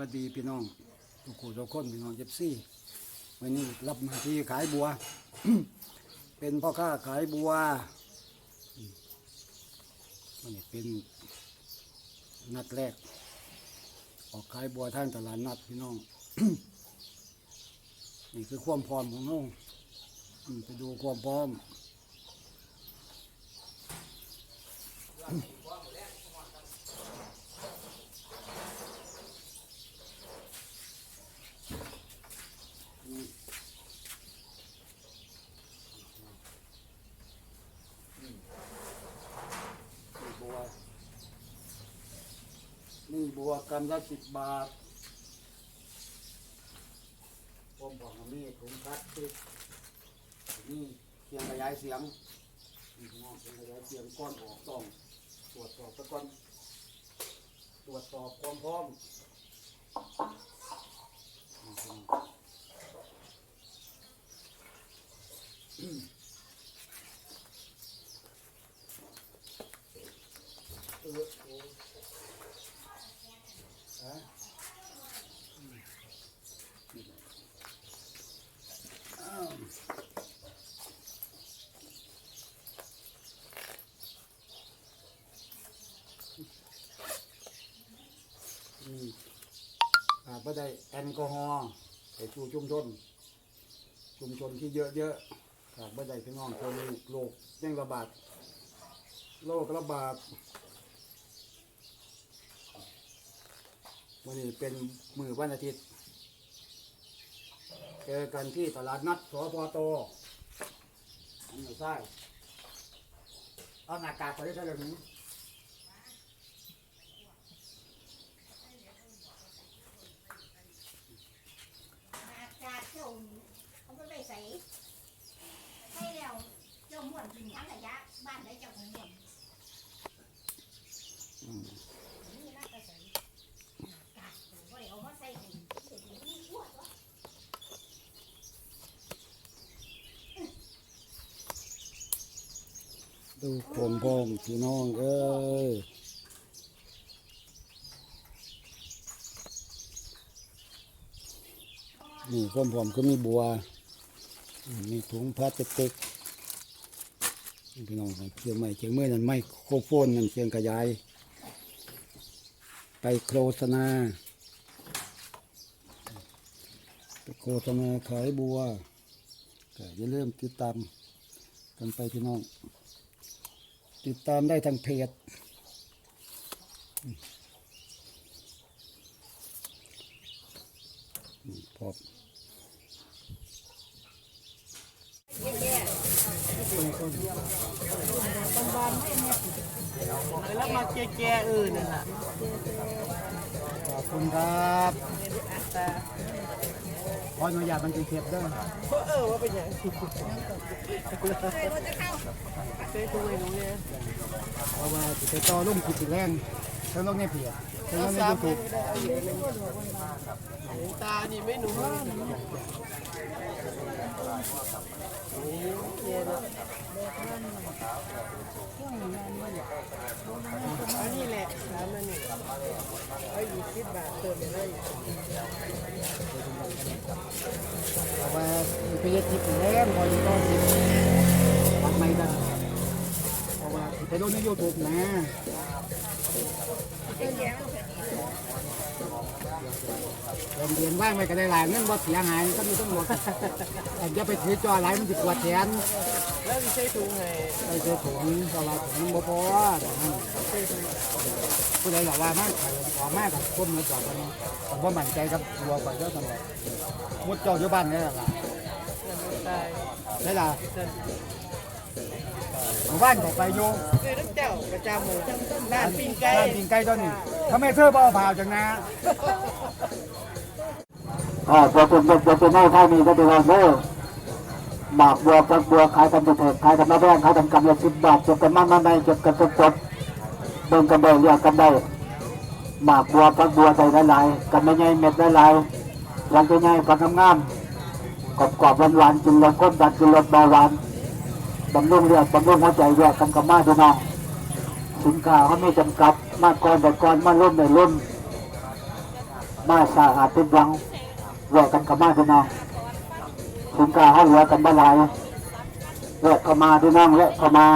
วัสดีพี่น้องทุกคนทุกคนพี่น้องเจ็บซี่วันนี้รับหน้าที่ขายบัว เป็นพ่อค้าขายบัวมันเป็นนัดแรก ออกขายบัวท่างตลาดนัดพี่น้อง นี่คือความพร้อมของน้องไปดูความพร้อม บวกำละสิบบาทผมบอกว่ามีถุงพลาสติกนี่เสียงขยายเสียงนี่น้องเสียงขยายเสียงก้อนออกต้องตรวจสอบตะก้อนตรวจสอบความพร้อมเออโอ้ฮะ อ้าว อืมขาดไม่ได้แอลกอฮอล์ไปชูชุมชน ชุมชนที่เยอะๆขาดไม่ได้พี่น้องคนโรคยังระบาดโรคระบาดวันนี้เป็นมือวันอาทิตย์เจอกันที่ตลาดนัดสพโตอันนี้ใช่เอาหน้ากากไปได้เท่าไหร่หนูอากาศเจ้าเขาก็ไปใส่ให้แล้วเจ้าม่วนกินทั้งระยะบ้านได้เจ้าของม่วน อืม นี่น่าจะใส่อากาศก็เลยเอามาใส่ให้เด็กๆนี่อ้วนวะ ดูผมพร้อมพี่น้องเอ้ยนี่ความพร้อมก็มีบัว มีถุงพลาสติกพี่น้องเชียงใหม่เชียงเมื่อนั่นไม่โคโฟนนั่นเชียงขยาย ไปโฆษณาไปโฆษณาขายบัวก็อย่าลืมติดตามกันไปพี่น้อง ติดตามได้ทางเพจอืมนี่พอแล้วมาแก่ๆอื่นน่ะขอบคุณครับ ขออนุญาตมันเป็นเพจเด้อเออว่าเป็นอย่างเคยคุยหนูเนี่ยเพราะว่าสิไปต่อลงคลิปอีกแรงเทั้งลงในเพจเทั้งลเอางในสามยูทูบเอาอีกหนึ่งตานี่ไม่หนูนี่เนี่ยนะอันนี้แหละ สามอันนี้เอายี่สิบบาทเติมไปเลยเพราะว่าเพจคลิปอีกแรงพอจะต้องติดปักไม่ได้เพราะว่าสิไปลงในยูทูบนะเรียนเรียนว่างไว้ก็ได้หลายเงินบ่เสียหายก็มีต้องหมดแต่อย่าไปถือจอหลายมันจะปวดแขนแล้วมีใช้ถุงให้ไปเจอถุงตลาดถุงบ่พอแต่นั่น ผู้ใดอยากว่ามากใครออกมากกับก้มเงินจอดกันผมว่ามั่นใจกับตัวไปเจ้าตำรวจมุดเจ้าอยู่บ้านนี่แหละล่ะตายได้ล่ะนั่นหมู่บ้านก็ไปอยู่คือน้ำเจ้าประจำหมู่บ้านปิ้งไก่บ้านปิงไก่ตัวนี้ทำไมเธอบ่เอาผ่าจังนะอ่าตัวเป็นตัวเป็นให้ท่านี้ก็เป็นว่าเมื่อหมากบัวกับบัวขายกันเถิดขายกันมาแบ่งขายกันกำละสิบบาทเก็บกันมามาในเก็บกันสดสด เบิ่งกันได้เรียกกันได้หมากบัวกับบัวใส่หลายๆกันไม่ใหญ่เม็ดหลายๆหลังจะใหญ่ปักงามกรอบกรอบหวานหวานกินแล้วก้นดันกินรสเบาหวานบำรุงเลือดบำรุงหัวใจเรียกกันกับมาดูน้องสินค้าเขาไม่จำกัดมากก่อนแต่ก่อนมาล้มในล้มมาสะอาดเป็นยังแวะกันกับมาพี่น้องสินค้าห้าเหลือกันบ้าหลายแวะเข้ามาพี่น้องแวะเข้ามา